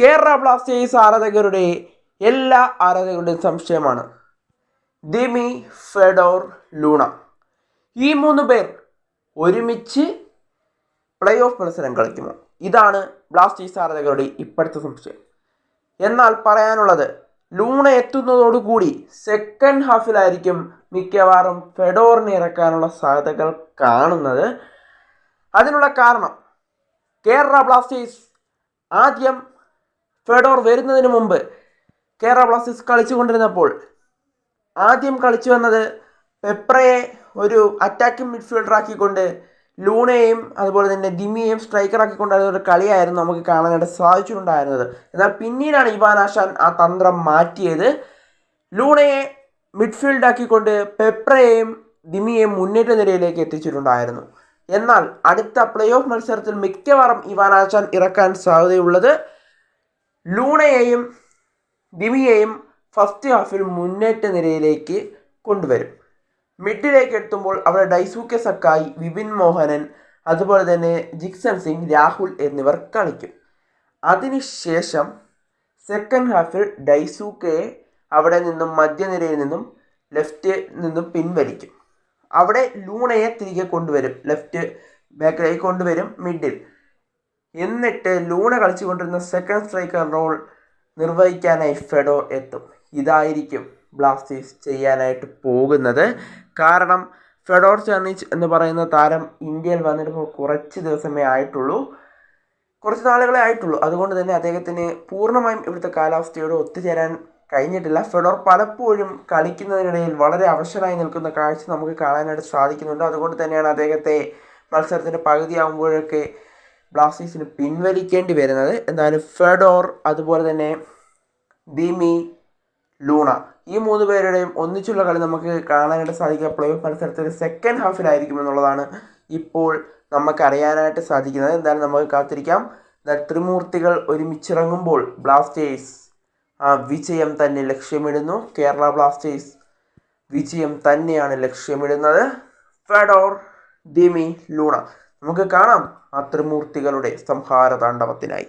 Kerala Blasters ആരാധകരുടെ എല്ലാ ആരാധകരുടെയും സംശയമാണ്. Dimi Fedor Luna. ഈ മൂന്ന് പേർ ഒരുമിച്ച് പ്ലേ ഓഫ് മത്സരം കളിക്കുമോ ഇതാണ് ബ്ലാസ്റ്റേഴ്സ് ആരാധകരുടെ ഇപ്പോഴത്തെ സംശയം. എന്നാൽ പറയാനുള്ളത് ലൂണ എത്തുന്നതോടുകൂടി സെക്കൻഡ് ഹാഫിലായിരിക്കും മിക്കവാറും ഫെഡോറിനെ ഇറക്കാനുള്ള സാധ്യതകൾ കാണുന്നത്. അതിനുള്ള കാരണം കേരള ബ്ലാസ്റ്റേഴ്സ് ആദ്യം ഫെഡോർ വരുന്നതിന് മുമ്പ് കേരള ബ്ലാസ്റ്റേഴ്സ് കളിച്ചുകൊണ്ടിരുന്നപ്പോൾ ആദ്യം കളിച്ചു വന്നത് പെപ്രയെ ഒരു അറ്റാക്കിംഗ് മിഡ്ഫീൽഡർ ആക്കിക്കൊണ്ട് ലൂണയെയും അതുപോലെ തന്നെ ദിമിയെയും സ്ട്രൈക്കർ ആക്കിക്കൊണ്ടായിരുന്ന ഒരു കളിയായിരുന്നു നമുക്ക് കാണാനായിട്ട് സാധിച്ചിട്ടുണ്ടായിരുന്നത്. എന്നാൽ പിന്നീടാണ് ഇവാൻ ആശാൻ ആ തന്ത്രം മാറ്റിയത്. ലൂണയെ മിഡ്ഫീൽഡ് ആക്കിക്കൊണ്ട് പെപ്രയെയും ദിമിയെയും മുന്നേറ്റ നിരയിലേക്ക് എത്തിച്ചിട്ടുണ്ടായിരുന്നു. എന്നാൽ അടുത്ത പ്ലേ ഓഫ് മത്സരത്തിൽ മിക്കവാറും ഇവാൻ ആശാൻ ഇറക്കാൻ സാധ്യതയുള്ളത് ലൂണയെയും ദിവിയെയും ഫസ്റ്റ് ഹാഫിൽ മുന്നേറ്റ നിരയിലേക്ക് കൊണ്ടുവരും. മിഡിലേക്ക് എത്തുമ്പോൾ അവിടെ ഡൈസൂക്കെ സക്കായി വിപിൻ മോഹനൻ അതുപോലെ തന്നെ ജിക്സൺ സിംഗ് രാഹുൽ എന്നിവർ കളിക്കും. അതിനുശേഷം സെക്കൻഡ് ഹാഫിൽ ഡൈസൂക്കയെ അവിടെ നിന്നും മധ്യനിരയിൽ നിന്നും ലെഫ്റ്റ് നിന്നും പിൻവലിക്കും. അവിടെ ലൂണയെ തിരികെ കൊണ്ടുവരും. ലെഫ്റ്റ് ബാക്കിലേക്ക് കൊണ്ടുവരും. മിഡിൽ എന്നിട്ട് ലൂണ കളിച്ചുകൊണ്ടിരുന്ന സെക്കൻഡ് സ്ട്രൈക്കർ റോൾ നിർവഹിക്കാനായി ഫെഡോ എത്തും. ഇതായിരിക്കും ബ്ലാസ്റ്റേഴ്സ് ചെയ്യാനായിട്ട് പോകുന്നത്. കാരണം ഫെഡോർ ചർണിച്ച് എന്ന് പറയുന്ന താരം ഇന്ത്യയിൽ വന്നിട്ട് കുറച്ച് ദിവസമേ ആയിട്ടുള്ളൂ. കുറച്ച് നാളുകളെ ആയിട്ടുള്ളൂ. അതുകൊണ്ട് തന്നെ അദ്ദേഹത്തിന് പൂർണമായും ഇവിടുത്തെ കാലാവസ്ഥയോട് ഒത്തുചേരാൻ കഴിഞ്ഞിട്ടില്ല. ഫെഡോർ പലപ്പോഴും കളിക്കുന്നതിനിടയിൽ വളരെ അവശനായി നിൽക്കുന്ന കാഴ്ച നമുക്ക് കാണാനായിട്ട് സാധിക്കുന്നുണ്ട്. അതുകൊണ്ട് തന്നെയാണ് അദ്ദേഹത്തെ മത്സരത്തിന്റെ പകുതിയാകുമ്പോഴൊക്കെ ബ്ലാസ്റ്റേഴ്സിന് പിൻവലിക്കേണ്ടി വരുന്നത്. എന്നാലും ഫെഡോർ അതുപോലെ തന്നെ ദിമി ലൂണ ഈ മൂന്ന് പേരുടെയും ഒന്നിച്ചുള്ള കളി നമുക്ക് കാണാനായിട്ട് സാധിക്കുക. പ്ലേ ഓഫ് മത്സരത്തിൽ സെക്കൻഡ് ഹാഫിലായിരിക്കും എന്നുള്ളതാണ് ഇപ്പോൾ നമുക്ക് അറിയാനായിട്ട് സാധിക്കുന്നത്. എന്തായാലും നമുക്ക് കാത്തിരിക്കാം. ത്രിമൂർത്തികൾ ഒരുമിച്ചിറങ്ങുമ്പോൾ ബ്ലാസ്റ്റേഴ്സ് ആ വിജയം തന്നെ ലക്ഷ്യമിടുന്നു. കേരള ബ്ലാസ്റ്റേഴ്സ് വിജയം തന്നെയാണ് ലക്ഷ്യമിടുന്നത്. ഫെഡോർ ദിമി ലൂണ നമുക്ക് കാണാം ആ ത്രിമൂർത്തികളുടെ സംഹാര താണ്ഡവത്തിനായി